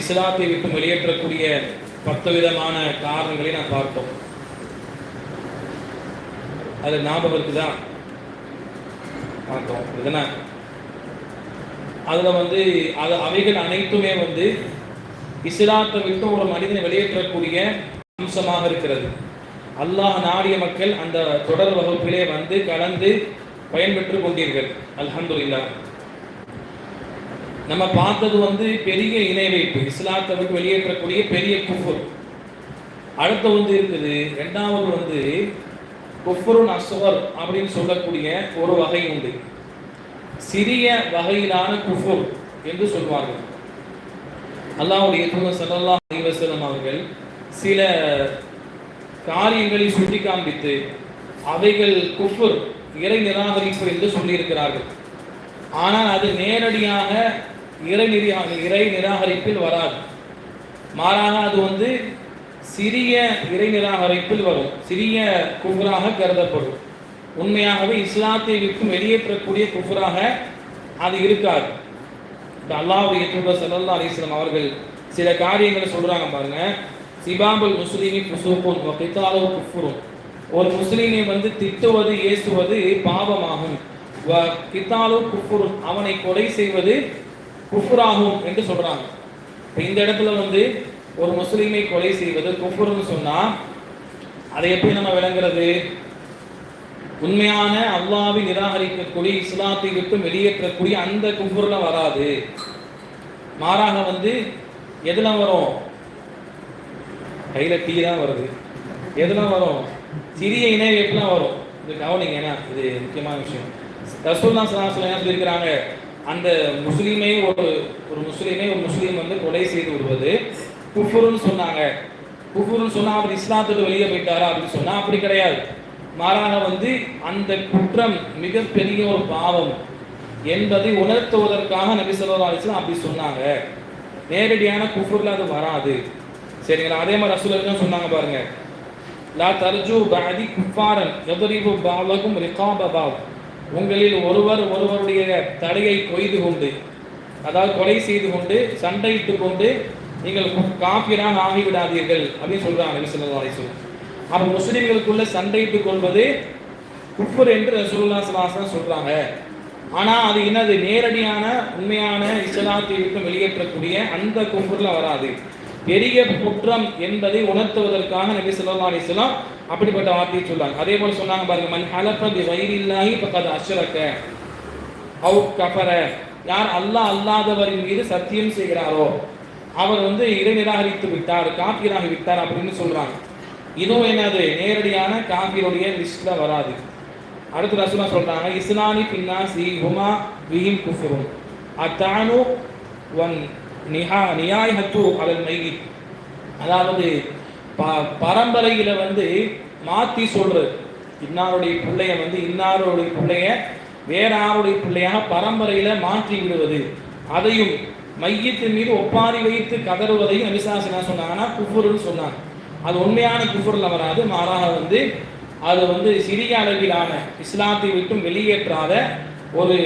இஸ்லாத்தை விட்டு வெளியேற்றக்கூடிய பத்து விதமான காரணங்களை நான் பார்த்தோம் அது ஞாபகம் இருக்குதா? பார்த்தோம் இதுனா அதில் வந்து அது அவைகள் அனைத்துமே வந்து இஸ்லாத்தை விட்டு ஒரு மனிதனை வெளியேற்றக்கூடிய அம்சமாக இருக்கிறது. அல்லாஹ் நாடிய மக்கள் அந்த தொடர் வகுப்பிலே வந்து கலந்து பயன்பெற்று கொண்டீர்கள். அல்ஹம்துல்லா நம்ம பார்த்தது வந்து பெரிய இணை வைப்பு இஸ்லாத்தை விட்டு வெளியேற்றக்கூடிய பெரிய குஃபுர். அடுத்து வந்து இருக்குது ரெண்டாவது வந்து குஃபுருன் அசுவர் அப்படின்னு சொல்லக்கூடிய ஒரு வகை உண்டு. சிறிய வகையிலான குஃபுர் என்று சொல்வார்கள். அல்லாஹ்வுடைய தூதர் ஸல்லல்லாஹு அலைஹி அவர்கள் சில காரியங்களை சுட்டி காண்பித்து அவைகள் குஃபுர் இறை நிராகரிப்பு என்று சொல்லியிருக்கிறார்கள். ஆனால் அது நேரடியாக இறைநிதி இறை நிராகரிப்பில் வராது. மாறாக அது வந்து சிறிய இறை நிராகரிப்பில் வரும். சிறிய குஃபராக கருதப்படும். உண்மையாகவே இஸ்லாத்தை விற்கும் வெளியேற்றக்கூடிய குஃபராக அது இருக்காது. இப்போ அல்லாஹ்வுடைய தூதர் சல்லா அலிஸ்லாம் அவர்கள் சில காரியங்களை சொல்கிறாங்க பாருங்க. சிபாபுல் முஸ்லீமி ஃபுசூகுன் பித்தாலோ குஃபுரும் ஒரு முஸ்லீமை வந்து திட்டுவது ஏசுவது பாவமாகும். வ குஃபுரும் அவனை கொலை செய்வது குஃபுராகும் என்று சொல்றாங்க. இப்போ இந்த இடத்துல வந்து ஒரு முஸ்லீமை கொலை செய்வது குஃபுர்னு சொன்னா அதை எப்படி நம்ம விளங்குறது? உண்மையான அல்லாவை நிராகரிக்கக்கூடிய இஸ்லாத்தை விட்டு வெளியேற்றக்கூடிய அந்த குஃபுர்ல வராது. மாறாக வந்து எதுல வரும்? கையில டீ தான் வருது. எதுல வரும்? சிறிய இணை எப்படிலாம் வரும். இது கவனிங்க ஏன்னா இது முக்கியமான விஷயம். ரசூல்லா சலாஹ் என்ன சொல்லியிருக்கிறாங்க? அந்த முஸ்லீமை ஒரு ஒரு முஸ்லீமை ஒரு முஸ்லீம் வந்து கொலை செய்து விடுவது குஃபுருன்னு சொன்னாங்க. குஃபுருன்னு சொன்னால் அவர் இஸ்லாத்துக்கு வெளியே போயிட்டாரா அப்படின்னு சொன்னால் அப்படி கிடையாது. மாறாக வந்து அந்த குற்றம் மிகப்பெரிய ஒரு பாவம் என்பதை உணர்த்துவதற்காக நபி சொல்லா அலிஸ்லாம் அப்படி சொன்னாங்க. நேரடியான குஃபுரில் அது வராது. சரிங்களா? அதே மாதிரி ரசூலர்கள் சொன்னாங்க பாருங்க. லா தர்ஜு பாதி குஃபாரன் எதிரிபு பாலகும் ரிகாபபாவும் உங்களில் ஒருவர் ஒருவருடைய தடையை கொய்து கொண்டு அதாவது கொலை செய்து கொண்டு சண்டையிட்டு கொண்டு நீங்கள் காபிராக ஆகிவிடாதீர்கள் அப்படின்னு சொல்றாங்க நபி ஸல்லல்லாஹு அலைஹி வஸல்லம். அப்ப முஸ்லிம்களுக்குள்ள சண்டையிட்டு கொள்வது குஃபர் என்று ரசூல்லா சலாசன் சொல்றாங்க. ஆனா அது என்னது? நேரடியான உண்மையான இஸ்லாத்தை விட்டு வெளியேற்றக்கூடிய அந்த குஃபர்ல வராது. பெரிய குற்றம் என்பதை உணர்த்துவதற்காக நபி சொல்லா அலிஸ்லாம் அப்படிப்பட்ட வார்த்தையை சொல்றாங்க. அதே போல சொன்னாங்க பாருங்க மன் ஹலஃப பி கைரில்லாஹி ஃபகத் அஷ்ரக அவு கஃபர. யார் அல்லாஹ் அல்லாதவரின் மீது சத்தியம் செய்கிறாரோ அவர் வந்து இறை நிராகரித்து விட்டார் காப்பீராகி விட்டார் அப்படின்னு சொல்றாங்க. இதுவும் என்னது? நேரடியான காப்பீருடைய லிஸ்ட்ல வராது. அடுத்து ரசூலா சொல்றாங்க இஸ்லானி பின்னாசி ஹுமா விஹிம் குஃபுரும். அத்தானு ஒன் நிஹா நியாய் ஹத்து அலல் மைகி அதாவது ப பரம்பரையில வந்து மாத்தி சொல்றது இன்னாருடைய பிள்ளைய வந்து இன்னாருடைய பிள்ளைய வேற ஆருடைய பிள்ளையாக பரம்பரையில மாற்றி விடுவது. அதையும் மையத்தின் மீது ஒப்பாரி வைத்து கதறுவதையும் அபிசாசனா சொன்னாங்கன்னா குஃபுருன்னு சொன்னாங்க. அது உண்மையான குஃபுர்ல வராது மாறாக வந்து அது வந்து சிறிய அளவிலான இஸ்லாத்தை விட்டும் வெளியேற்றாத ஒரு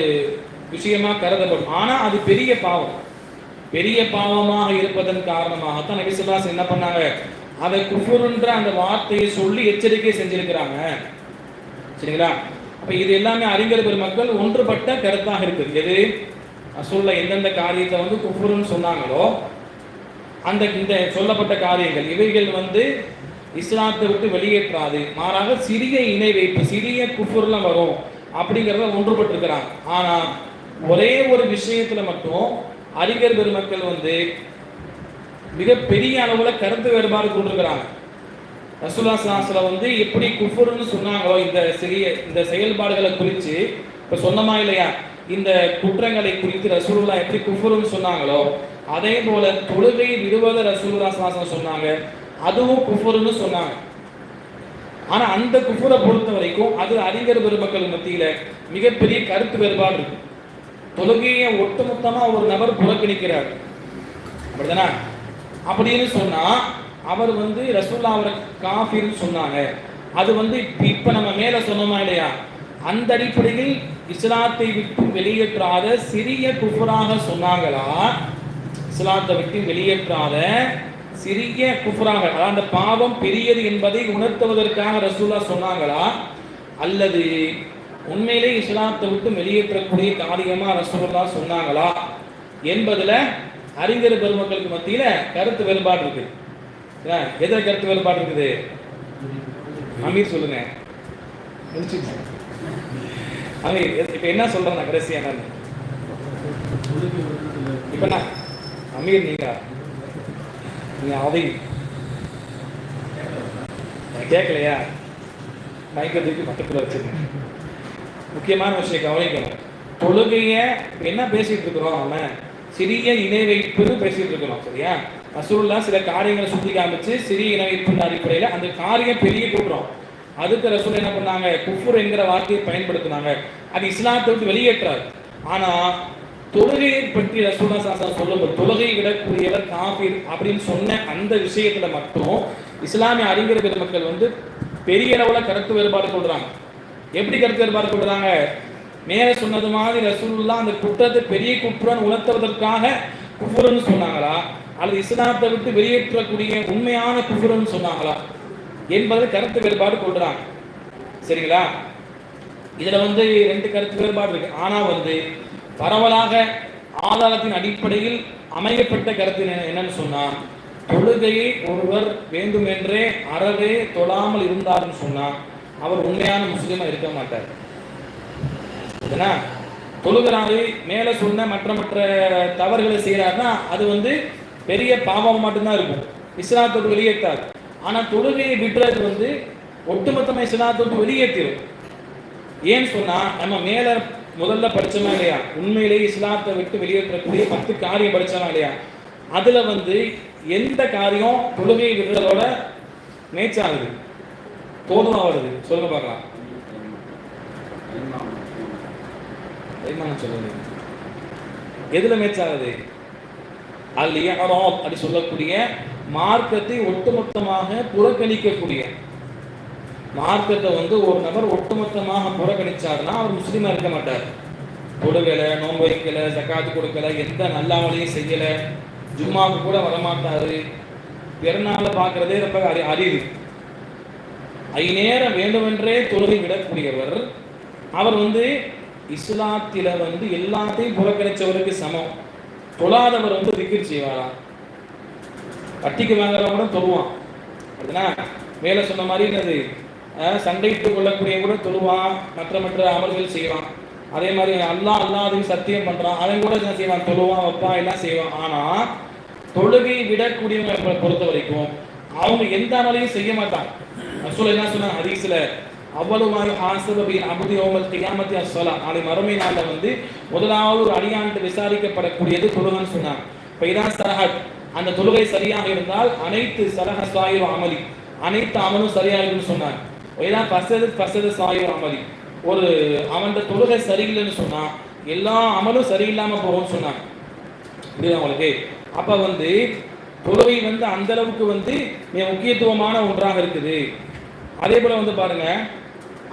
விஷயமா கருதப்படும். ஆனா அது பெரிய பாவம். பெரிய பாவமாக இருப்பதன் காரணமாகத்தான் நபிசுல்லாஸ் என்ன பண்ணாங்க? அதை குஃபுருன்ற அந்த வார்த்தையை சொல்லி எச்சரிக்கை செஞ்சிருக்கிறாங்க. சரிங்களா? அப்ப இது எல்லாமே அறிஞர் பெருமக்கள் ஒன்றுபட்ட கருத்தாக இருக்குது. எது? சொல்ல எந்தெந்த காரியத்தை வந்து குஃபுருன்னு சொன்னாங்களோ அந்த இந்த சொல்லப்பட்ட காரியங்கள் இவைகள் வந்து இஸ்லாத்தை விட்டு வெளியேற்றாது. மாறாக சிறிய இணை வைப்பு சிறிய குஃபுர்லாம் வரும் அப்படிங்கிறத ஒன்றுபட்டிருக்கிறாங்க. ஆனால் ஒரே ஒரு விஷயத்துல மட்டும் அறிஞர் பெருமக்கள் வந்து மிகப்பெரிய அளவில் கருத்து வேறுபாடு கொண்டிருக்கிறாங்க. ரசூல்லா சாஸ்ல வந்து எப்படி குஃபுர்னு சொன்னாங்களோ இந்த சிறிய இந்த செயல்பாடுகளை குறித்து இப்போ சொன்னமா இல்லையா? இந்த குற்றங்களை குறித்து ரசூலுல்லா எப்படி குஃபுர்னு சொன்னாங்களோ அதே போல தொழுகை விடுவதை ரசூலுல்லா சாஸ்லம் சொன்னாங்க. அதுவும் குஃபுர்னு சொன்னாங்க. ஆனா அந்த குஃபுரை பொறுத்த வரைக்கும் அது அறிஞர் பெருமக்கள் மத்தியில மிகப்பெரிய கருத்து வேறுபாடு இருக்கு. தொழுகையை ஒட்டுமொத்தமா ஒரு நபர் புறக்கணிக்கிறார். அப்படிதானே? அப்படின்னு சொன்னா அவர் வந்து ரசூல்லா அவரை காஃபின்னு சொன்னாங்க. அது வந்து இப்ப- நம்ம மேல சொன்னோமா இல்லையா? அந்த அடிப்படையில் இஸ்லாத்தை விட்டு வெளியேற்றாத சிறிய குஃபராக சொன்னாங்களா? இஸ்லாத்தை விட்டு வெளியேற்றாத சிறிய குஃபராக அதாவது அந்த பாவம் பெரியது என்பதை உணர்த்துவதற்காக ரசூலா சொன்னாங்களா? அல்லது உண்மையிலே இஸ்லாத்தை விட்டு வெளியேற்றக்கூடிய காரியமா ரசூலுல்லா சொன்னாங்களா? என்பதுல அறிஞர் பெருமக்களுக்கு மத்தியில கருத்து வேறுபாடு இருக்கு. ஏன், கருத்து வேறுபாடு இருக்குது? அமீர் சொல்லுங்க. அமீர் இப்ப என்ன சொல்றேன் நான் கடைசியா நான் இப்ப நான் அமீர் நீங்க நீங்க அவை கேட்கலையா மயக்கத்துக்கு பக்கத்தில் வச்சிருக்கேன் முக்கியமான விஷயம் கவனிக்கணும். தொழுகைய என்ன பேசிட்டு இருக்கிறோம் அவன் சிறிய இணை வைப்புன்னு பேசிட்டு இருக்கிறோம் சரியா? ரசூலுல்லாஹ் சில காரியங்களை சுத்தி காமிச்சு சிறிய இணை வைப்புன்ற அடிப்படையில் அந்த காரியம் பெரிய கூட்டுறோம் அதுக்கு ரசூல் என்ன பண்ணாங்க? குஃபுர் என்கிற வார்த்தையை பயன்படுத்தினாங்க. அது இஸ்லாத்தை விட்டு வெளியேற்றாது ஆனா தொழுகையை பற்றி ரசூலா சாசா சொல்லும் தொழுகை விடக்கூடியவர் காபீர் அப்படின்னு சொன்ன அந்த விஷயத்துல மட்டும் இஸ்லாமிய அறிஞர் பெருமக்கள் வந்து பெரிய அளவுல கருத்து வேறுபாடு சொல்றாங்க எப்படி கருத்து வேறுபாடு சொல்றாங்க மேலே சொன்னது மாதிரி ரசூலுல்லா அந்த குற்றத்தை பெரிய குற்றம் உணர்த்துவதற்காக குஃபுரன்னு சொன்னாங்களா? அல்லது இஸ்லாத்தை விட்டு வெளியேற்றக்கூடிய உண்மையான குஃபுரன்னு சொன்னாங்களா? என்பது கருத்து வேறுபாடு கொள்றாங்க. சரிங்களா? இதுல வந்து ரெண்டு கருத்து வேறுபாடு இருக்கு. ஆனா வந்து பரவலாக ஆதாரத்தின் அடிப்படையில் அமையப்பட்ட கருத்து என்ன- என்னன்னு சொன்னா தொழுகையை ஒருவர் வேண்டுமென்றே அறவே தொழாமல் இருந்தார்னு சொன்னா அவர் உண்மையான முஸ்லீமா இருக்க மாட்டார். ஏன்னா தொழுகிறாரு மேலே சொன்ன மற்ற மற்ற தவறுகளை செய்கிறாருன்னா அது வந்து பெரிய பாவம் மட்டும்தான் இருக்கும். இஸ்லாத்தோடு வெளியேற்றாது. ஆனால் தொழுகையை விடுறது வந்து ஒட்டுமொத்தமாக இஸ்லாத்தோடு வெளியேற்றிடும் ஏன்னு சொன்னால் நம்ம மேலே முதல்ல படித்தோமா இல்லையா? உண்மையிலேயே இஸ்லாத்தை விட்டு வெளியேற்றக்கூடிய பத்து காரியம் படித்தோமா இல்லையா? அதில் வந்து எந்த காரியம் தொழுகையை விடுறதோட மேட்ச் ஆகுது? தோதுவாக வருது? சொல்லுங்க பார்க்கலாம். பெருமானம் சொல்லுங்க எதுல மேட்ச் ஆகுது அதில் ஏறோம் அப்படி சொல்லக்கூடிய மார்க்கத்தை ஒட்டுமொத்தமாக புறக்கணிக்கக்கூடிய. மார்க்கத்தை வந்து ஒரு நபர் ஒட்டுமொத்தமாக புறக்கணிச்சாருன்னா அவர் முஸ்லீமா இருக்க மாட்டார். தொழுகலை நோன்பு வைக்கல ஜக்காத்து கொடுக்கலை எந்த நல்லாமலையும் செய்யல ஜும்மாவுக்கு கூட வரமாட்டாரு. பிறநாளை பார்க்கறதே ரொம்ப அறி அறிவு ஐநேரம் வேண்டுமென்றே தொழுகை விடக்கூடியவர் அவர் வந்து இஸ்லாத்தில வந்து எல்லாத்தையும் புறக்கணிச்சவருக்கு சமம். தொழாதவர் வந்து திக்கிர் செய்வாரா வட்டிக்கு வாங்குறவங்க கூட தொழுவான். அப்படின்னா மேல சொன்ன மாதிரி என்னது? அஹ், சண்டையிட்டுக் கொள்ளக்கூடிய கூட தொழுவான். மற்ற மற்ற அமல்கள் செய்வான். அதே மாதிரி அல்லாஹ் அல்லாதையும் சத்தியம் பண்றான். அவன் கூட என்ன செய்வான்? தொழுவான் வைப்பான் எல்லாம் செய்வான். ஆனா தொழுகை விடக்கூடியவங்களை பொறுத்த வரைக்கும் அவங்க எந்த அமலையும் செய்ய மாட்டான். ரசூல் என்ன சொன்னாங்க ஹதீஸ்ல அவ்வளவான ஆசபபியின் அபுதி ஓமல் கியாமத்தி அஸ்ஸலா நாளை மறுமை நாளில் வந்து முதலாவது ஒரு அடியாண்டு விசாரிக்கப்படக்கூடியது தொழுகன்னு சொன்னாங்க. இப்போ இதான் சரஹத். அந்த தொழுகை சரியாக இருந்தால் அனைத்து சரக சாயு அமலி. அனைத்து அமலும் சரியாக இருக்குன்னு சொன்னாங்க. இதான் பசது பசது சாயு அமலி. ஒரு அவன் தொழுகை சரியில்லைன்னு சொன்னா எல்லா அமலும் சரியில்லாம போகும்னு சொன்னாங்க. புரியுதா உங்களுக்கு? அப்ப வந்து தொழுகை வந்து அந்த அளவுக்கு வந்து மிக முக்கியத்துவமான ஒன்றாக இருக்குது. அதே போல வந்து பாருங்க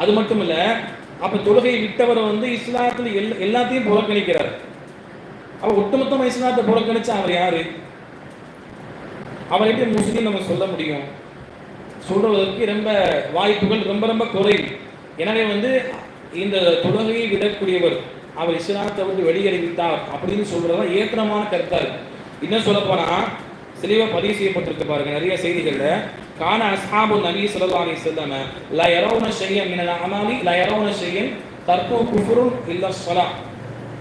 அது மட்டும் இல்லை அப்போ தொழுகையை விட்டவரை வந்து இஸ்லாத்துல எல் எல்லாத்தையும் புறக்கணிக்கிறார். அப்ப ஒட்டுமொத்தமாக இஸ்லாத்தை புறக்கணிச்சா அவர் யாரு? அவரை எப்படி முஸ்லீம் நம்ம சொல்ல முடியும்? சொல்றதற்கு ரொம்ப வாய்ப்புகள் ரொம்ப ரொம்ப குறைவு எனவே வந்து இந்த தொழுகையை விடக்கூடியவர் அவர் இஸ்லாத்தை விட்டு வெளியேறிவிட்டார் அப்படின்னு சொல்றதா ஏற்றமான கருத்தா என்ன இன்னும் சொல்ல போனா தெளிவா பதிவு செய்யப்பட்டிருக்கு பாருங்க நிறைய செய்திகளில். கான அஸ்ஹாபு நபி ஸல்லல்லாஹு அலைஹி வஸல்லம் லா யரவுன ஷையன் மினல் அமாலி லா யரவுன ஷையன் தர்கு இல்ல ஸலா.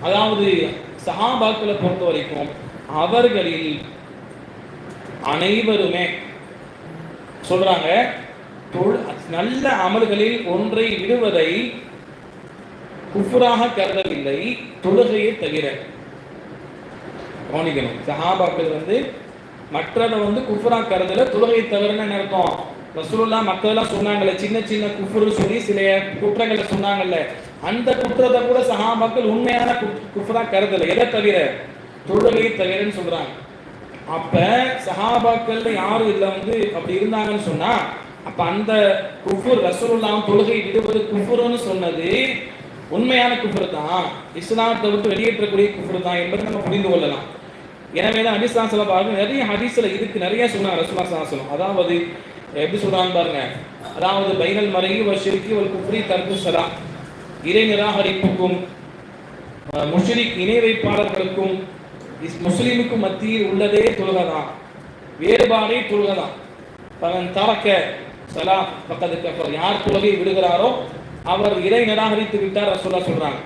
அதாவது சஹாபாக்களை பொறுத்த வரைக்கும் அவர்களில் அனைவருமே சொல்றாங்க தொழு- நல்ல அமல்களில் ஒன்றை விடுவதை குஃபுராக கருதவில்லை தொழுகையை தவிர. கவனிக்கணும் சஹாபாக்கள் வந்து மற்றதை வந்து குஃபுரா கருதல தொழுகையை தவிரன்னு அர்த்தம்? ரசூலுல்லா மற்றதெல்லாம் சொன்னாங்கல்ல சின்ன சின்ன குஃபுரு சொல்லி சில குற்றங்களை சொன்னாங்கல்ல. அந்த குற்றத்தை கூட சஹாபாக்கள் உண்மையான குஃப்- குஃபுரா கருதல எதை தவிர? தொழுகையை தவிரன்னு சொல்றாங்க. அப்ப சஹாபாக்கள்ல யாரும் இதுல வந்து அப்படி இருந்தாங்கன்னு சொன்னா அப்ப அந்த குஃபுர் ரசூலுல்லாம் தொழுகை விடுவது குஃபுருன்னு சொன்னது உண்மையான குஃபுர் தான். இஸ்லாமத்தை விட்டு வெளியேற்றக்கூடிய குஃபுர் தான் என்பதை நம்ம புரிந்து கொள்ளலாம். எனவே தான் ஹதீஸ்லாம் சொல்ல பாருங்க நிறைய ஹதீஸ்ல இதுக்கு நிறைய சொன்னாங்க ரசூலா சாசனம் அதாவது எப்படி சொல்றாங்க பாருங்க. அதாவது பைனல் மறைகி வஷிரிக்கி ஒரு குப்ரி தர்க்கு சலா இறை நிராகரிப்புக்கும் முஷரிக் இணை வைப்பாளர்களுக்கும் இஸ் மத்தியில் உள்ளதே தொழுகதான் வேறுபாடே தொழுகதான் பலன் தரக்க சலா பக்கத்துக்கு அப்புறம் யார் தொழுகை விடுகிறாரோ அவர் இறை நிராகரித்து விட்டார் ரசூலா சொல்றாங்க.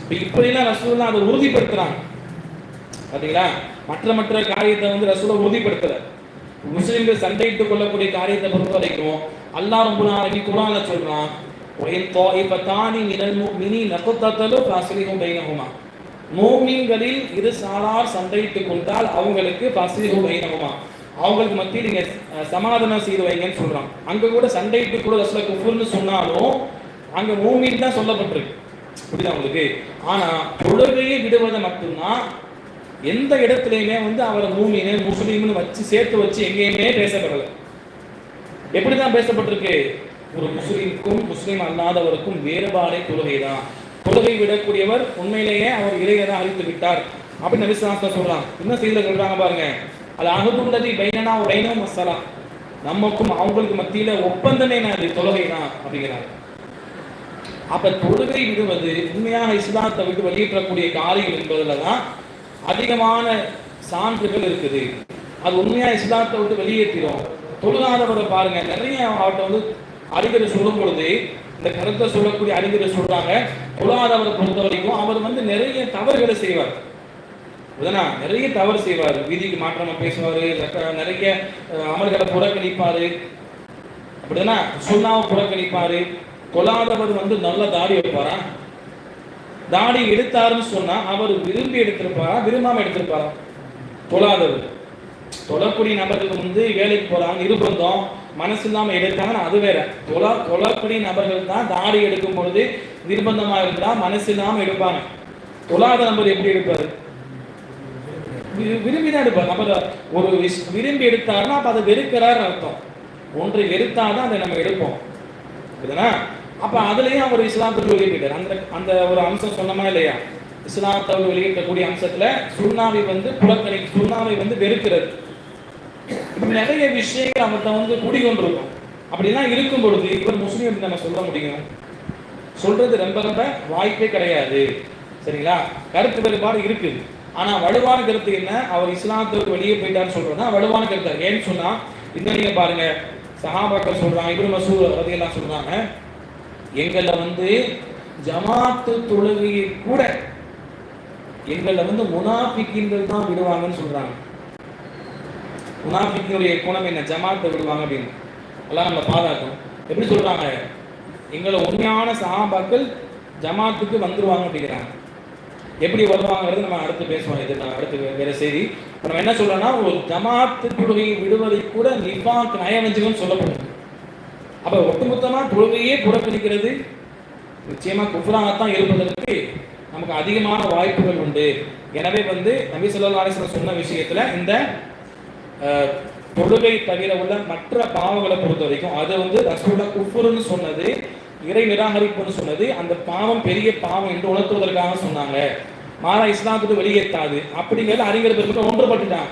இப்ப இப்படிலாம் ரசூலா அதை உறுதிப்படுத்துறாங்க. பார்த்தீங்களா மற்ற மற்ற காரியத்தை வந்து ரசூலா உறுதிப்படுத்தலை. முஸ்லிம்கள் சண்டையிட்டுக் கொள்ளக்கூடிய காரியத்தை பொறுத்த வரைக்கும் அல்லா ரொம்ப நாளைக்கு குரான சொல்றான் ஒயின் தாயிபத்தானி மினல் முஃமினீன நகுத்ததலு ஃபஸ்லிஹு பைனஹுமா. மூமின்களில் இரு சாரார் சண்டையிட்டுக் கொண்டால் அவங்களுக்கு ஃபஸ்லிஹு பைனஹுமா. அவங்களுக்கு மத்தியில் நீங்க சமாதானம் செய்து வைங்கன்னு சொல்றான். அங்க கூட சண்டையிட்டு கூட ரசூல குஃபுர்னு சொன்னாலும் அங்க மூமின் தான் சொல்லப்பட்டிருக்கு. புரியுதா உங்களுக்கு? ஆனா தொழுகையை விடுவதை மட்டும்தான் எந்த இடத்துலையுமே வந்து அவரை மூமினு முஸ்லீம்னு வச்சு சேர்த்து வச்சு எங்கேயுமே பேசப்படல. எப்படிதான் பேசப்பட்டிருக்கு? ஒரு முஸ்லீமுக்கும் முஸ்லீம் அல்லாதவருக்கும் வேறுபாடே கொள்கை தான் கொள்கை விடக்கூடியவர் உண்மையிலேயே அவர் இறையதை அழித்து விட்டார். அப்படின்னு நபிசாஸ்தா சொல்றாங்க என்ன செய்தியில சொல்றாங்க பாருங்க. அது அகதுள்ளதி பைனனா உரைனோ மசாலா நமக்கும் அவங்களுக்கு மத்தியில ஒப்பந்தமே நான் அது தொழுகை தான் அப்படிங்கிறாங்க. அப்ப தொழுகை விடுவது உண்மையாக இஸ்லாத்தை விட்டு வெளியேற்றக்கூடிய காரியம் என்பதுல தான் அதிகமான சான்றுகள் இருக்குது. அது உண்மையாக இஸ்லாத்தை விட்டு வெளியேற்றிடும் தொழுகாதவரை பாருங்க. நிறைய அவர்கிட்ட வந்து அறிஞரை சொல்லும் பொழுது இந்த கருத்தை சொல்லக்கூடிய அறிஞரை சொல்றாங்க தொழுகாதவரை பொறுத்த வரைக்கும் அவர் வந்து நிறைய தவறுகளை செய்வார். இதனா நிறைய தவறு செய்வார். வீதிக்கு மாற்றமா பேசுவார் நிறைய அமல்களை புறக்கணிப்பாரு. அப்படின்னா சுண்ணாவை புறக்கணிப்பாரு. கொல்லாதவர் வந்து நல்ல தாடி வைப்பாரா? தாடி எடுத்தாருன்னு சொன்னா அவர் விரும்பி எடுத்திருப்பாரா? விரும்பாம எடுத்திருப்பாரா? தொழாதவர். தொழக்கூடிய நபர்கள் வந்து வேலைக்கு போறாங்க நிர்பந்தம் மனசு இல்லாம எடுத்தாங்கன்னா அது வேற. தொழா தொழக்கூடிய நபர்கள் தான் தாடி எடுக்கும் பொழுது நிர்பந்தமா இருந்தா மனசு இல்லாம எடுப்பாங்க. தொழாத நபர் எப்படி எடுப்பாரு? விரும்பி தான் எடுப்பார். நம்ம ஒரு விரும்பி எடுத்தாருன்னா அப்ப அதை வெறுக்கிறார் அர்த்தம். ஒன்றை எடுத்தாதான் அதை நம்ம எடுப்போம். புரியுதுனா அப்ப அதுலயும் அவர் இஸ்லாத்துக்கு வெளியிட்டார். அந்த அந்த ஒரு அம்சம் சொன்னமா இல்லையா? இஸ்லாத்தை வெளியிட்டக்கூடிய அம்சத்துல சுண்ணாவை வந்து புறக்கணி சுண்ணாவை வந்து வெறுக்கிறது. இப்படி நிறைய விஷயங்கள் அவர்கிட்ட வந்து குடிகொண்டிருக்கும். அப்படிலாம் இருக்கும் பொழுது இவர் முஸ்லீம் நம்ம சொல்ல முடியும். சொல்றது ரொம்ப ரொம்ப வாய்ப்பே கிடையாது. சரிங்களா? கருத்து வேறுபாடு இருக்குது ஆனா வலுவான கருத்து என்ன? அவர் இஸ்லாத்துக்கு வெளியே போயிட்டாருன்னு சொல்றதுனா வலுவான கருத்து? ஏன்னு சொன்னா இந்த நீங்க பாருங்க சஹாபாக்கள் சொல்றாங்க இப்னு மசூர் ரதியெல்லாம் சொல்றாங்க எங்களை வந்து ஜமாத்து தொழுகையை கூட எங்களை வந்து முனாஃபிக்கின்கள் தான் விடுவாங்கன்னு சொல்றாங்க. முனாஃபிக்கினுடைய குணம் என்ன? ஜமாத்தை விடுவாங்க அப்படின்னு. எல்லாம் நம்ம பாதுகாக்கும் எப்படி சொல்றாங்க? எங்களை உண்மையான சகாபாக்கள் ஜமாத்துக்கு வந்துருவாங்க அப்படிங்கிறாங்க. எப்படி வருவாங்கிறது நம்ம அடுத்து பேசுவோம். இது நான் அடுத்து வேற செய்தி. நம்ம என்ன சொல்றோம்னா ஒரு ஜமாத்து தொழுகையை விடுவதை கூட நிர்வாக நயவஞ்சகம் சொல்லப்படுது. அப்ப ஒட்டுமொத்தமா தொழுகையே புறக்கணிக்கிறது. நிச்சயமா குஃபுராகத்தான் இருப்பதற்கு நமக்கு அதிகமான வாய்ப்புகள் உண்டு. எனவே வந்து நபி ஸல்லல்லாஹு சொன்ன விஷயத்துல இந்த தொழுகை தவிர உள்ள மற்ற பாவங்களை பொறுத்த வரைக்கும் அது வந்து ரசூலா குஃபுர்னு சொன்னது இறை நிராகரிப்புன்னு சொன்னது அந்த பாவம் பெரிய பாவம் என்று உணர்த்துவதற்காக சொன்னாங்க. மாறா இஸ்லாத்துக்கு வெளியேற்றாது. அப்படிங்கிறது அறிஞர் பெருமக்கள் ஒன்றுபட்டுட்டான்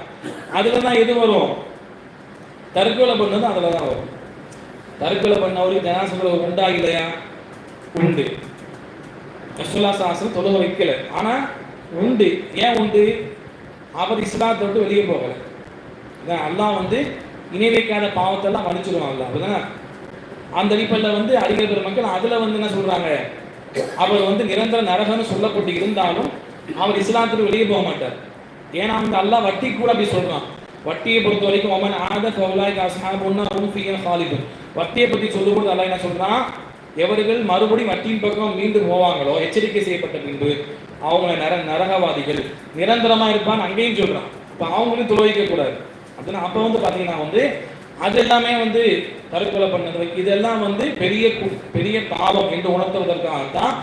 அதுல தான் எது வரும்? தற்கொலை பண்ணது அதுல தான் வரும். தற்கொலை பண்ணவருக்கு ஜனாசங்களை உண்டா இல்லையா? உண்டு ரசூலா சாசம் தொழுக வைக்கல. ஆனா உண்டு. ஏன் உண்டு? அவர் இஸ்லாத்தை விட்டு வெளியே போகல. இதான் அல்லாஹ் வந்து இணை வைக்காத பாவத்தெல்லாம் மன்னிச்சிருவான் அல்லாஹ். அப்படிதானே? அந்த அடிப்படையில் வந்து அறிஞர் பெருமக்கள் அதுல வந்து என்ன சொல்றாங்க? அவர் வந்து நிரந்தர நரகன்னு சொல்லப்பட்டு இருந்தாலும் அவர் இஸ்லாத்துக்கு வெளியே போக மாட்டார். ஏன்னா வந்து அல்லாஹ் வட்டி கூட அப்படி சொல்றான். வட்டியை பொறுத்த வரைக்கும் ஒமன் ஆத கவுலாய் அஸ்ஹாபுன்னா ரூஃபியா ஹாலிபு வட்டியை பத்தி சொல்லும்போது அல்ல என்ன சொல்றான் எவர்கள் மறுபடியும் வட்டியின் பக்கம் மீண்டும் போவாங்களோ எச்சரிக்கை செய்யப்பட்ட பின்பு அவங்க நர நரகவாதிகள் நிரந்தரமா இருப்பான்னு அங்கேயும் சொல்றான். இப்போ அவங்களையும் துறவிக்க கூடாது. அப்படின்னா அப்போ வந்து பார்த்தீங்கன்னா வந்து அது எல்லாமே வந்து தற்கொலை பண்ணது இதெல்லாம் வந்து பெரிய பெரிய பாவம் என்று உணர்த்துவதற்காக தான்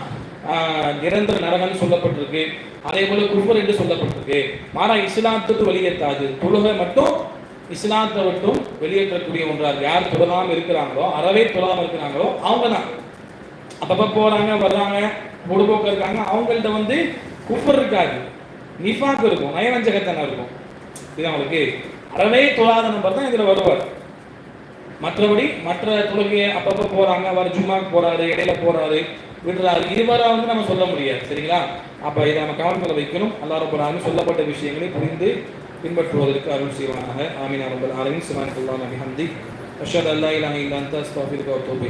நிரந்தர நரகம்னு சொல்லப்பட்டிருக்கு. அதே போல குஃபர் என்று சொல்லப்பட்டிருக்கு. மாறா இஸ்லாத்துக்கு வெளியேற்றாது தொழுகை மட்டும் இஸ்லாத்தை மட்டும் வெளியேற்றக்கூடிய ஒன்றாக யார் தொழாம இருக்கிறாங்களோ அறவே தொழாம இருக்கிறாங்களோ அவங்க தான் அப்பப்ப போறாங்க வர்றாங்க பொடுபோக்கு இருக்காங்க அவங்கள்ட்ட வந்து குஃபர் இருக்காது. நிஃபாக் இருக்கும் நயவஞ்சகத்தனம் இருக்கும். இது அவங்களுக்கு. அறவே தொழாத நம்பர் தான் இதில் வருவார். மற்றபடி மற்ற தொழுகையை அப்பப்போ போறாங்க அவர் ஜும்மாக்கு போறாரு இடையில போறாரு. விடுறாரு இருவரா வந்து நம்ம சொல்ல முடியாது. சரிங்களா? அப்ப இதை நம்ம கவனத்தில் வைக்கணும். ரப்பல் சொல்லப்பட்ட விஷயங்களை புரிந்து பின்பற்றுவதற்கு அருள் செய்வானாக. ஆமீன் ரப்பல் ஆலமீன். சுப்ஹானல்லாஹி வ பிஹம்தி. அஷ்ஹது அல்லா இலாஹா இல்லா அன்த. அஸ்தக்ஃபிருக வ அத்தூபு